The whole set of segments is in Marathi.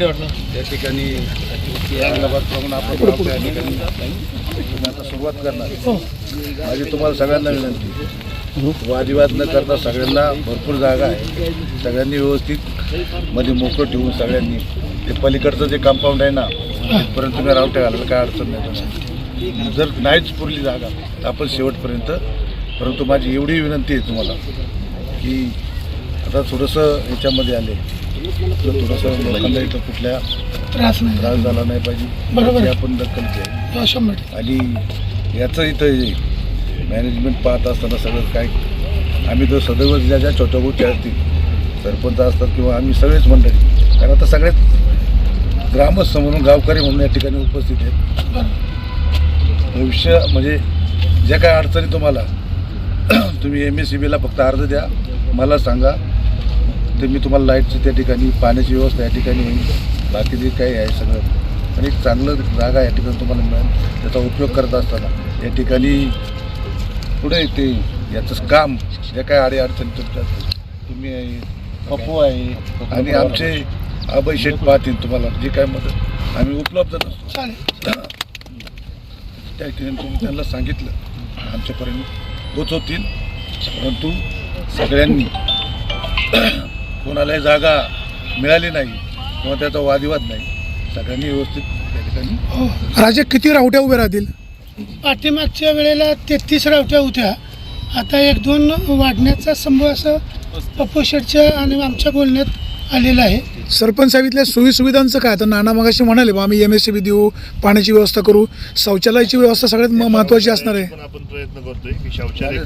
त्या ठिकाणी औरंगाबादप्रमाणे आपण ठिकाणी. आता सुरुवात करणार. माझी तुम्हाला सगळ्यांना विनंती. वादिवाद न करता सगळ्यांना भरपूर जागा आहे. सगळ्यांनी व्यवस्थित मध्ये मोकळं ठेवून सगळ्यांनी. ते पलीकडचं जे कंपाऊंड आहे ना तिथपर्यंत तुम्ही रावट्या घालायला काय अडचण नाही जर नाहीच पुरली जागा तर आपण शेवटपर्यंत परंतु माझी एवढी विनंती आहे तुम्हाला की आता थोडंसं ह्याच्यामध्ये आले. थोडंसं लोकांना इथं कुठल्या त्रास नाही त्रास झाला नाही पाहिजे बरोबर. याची आपण दखल घ्यावी हो, शंभर टक्के. आणि याचं इथं मॅनेजमेंट पाहत असताना सगळं काय आम्ही तर सदैव ज्या ज्या छोट्या गोष्टी असतील सरपंच असतात किंवा आम्ही सगळेच मंडळी कारण आता सगळेच ग्रामस्थ म्हणून गावकरी म्हणून या ठिकाणी उपस्थित आहेत भविष्य म्हणजे ज्या काय अडचणी तुम्हाला तुम्ही एम एस सी बीला फक्त अर्ज द्या मला सांगा ते मी तुम्हाला लाईटची त्या ठिकाणी पाण्याची व्यवस्था या ठिकाणी होईल. बाकी जे काही आहे सगळं. पण एक चांगलं जागा या ठिकाणी तुम्हाला मिळेल त्याचा उपयोग करत असताना. या ठिकाणी पुढे ते? याचं काम ज्या काय अडी अडचणी तुमच्या? तुम्ही आहे. पप्पू आहे. आणि आमचे अभय शेठ पाहतील तुम्हाला जे काय मदत. आम्ही उपलब्ध नसतो. त्या ठिकाणी तुम्ही त्यांना सांगितलं. आमच्यापर्यंत पोचवतील. परंतु सगळ्यांनी कोणालाही जागा मिळाली नाही किंवा त्याचा वादिवाद नाही. सगळ्यांनी व्यवस्थित त्या ठिकाणी हो राजे किती रावट्या उभ्या राहतील? पाठीमागच्या वेळेला तेहतीस रावट्या होत्या. आता एक दोन वाढण्याचा संभव असं पप्पू शेठच्या आणि आमच्या बोलण्यात आलेलं आहे. सरपंच साहेब इथल्या सोयी सुविधांचं काय? आता नाना मगाशी म्हणाले बा आम्ही एम एस सी बी देऊ पाण्याची व्यवस्था करू. शौचालयाची व्यवस्था सगळ्यात म- महत्त्वाची असणार आहे. पण आपण प्रयत्न करतोय की शौचालय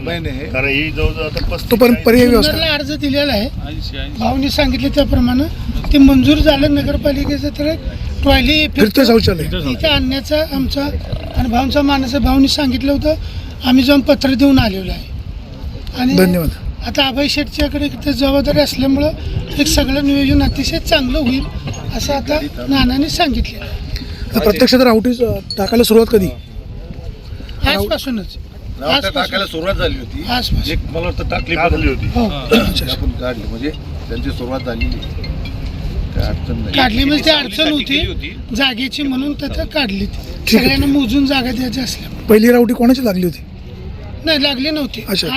main आहे. कारण ही जवळजवळ आता तो पस्तीस पण पर्यायी व्यवस्था. अर्ज दिलेला आहे. भाऊनी सांगितले त्याप्रमाणे ते मंजूर झालं नगरपालिकेचं तर टॉयली फिरतं शौचालय. इथे आणण्याचा आमचा आणि भाऊंचा मानस. भाऊनी सांगितलं होतं आम्ही जाऊन पत्र देऊन आलेलो आहे. आणि धन्यवाद. आता अभय शेठच्याकडे ते जबाबदारी असल्यामुळं एक सगळं नियोजन अतिशय चांगलं होईल असं आता नानाने सांगितले. प्रत्यक्षात रावटी टाकायला सुरुवात कधी? आजपासूनच टाकायला सुरुवात झाली होती. एक मला वाटतं टाकली काढली होती. हो. आपण काढली. म्हणजे त्यांची सुरुवात झालेली काढली म्हणजे ती अडचण होती. जागेची म्हणून तिथं काढली. ती सगळ्यांना मोजून जागा द्यायची असल्या पहिली रावटी कोणाची लागली होती? नाही लागली नव्हती. अच्छा.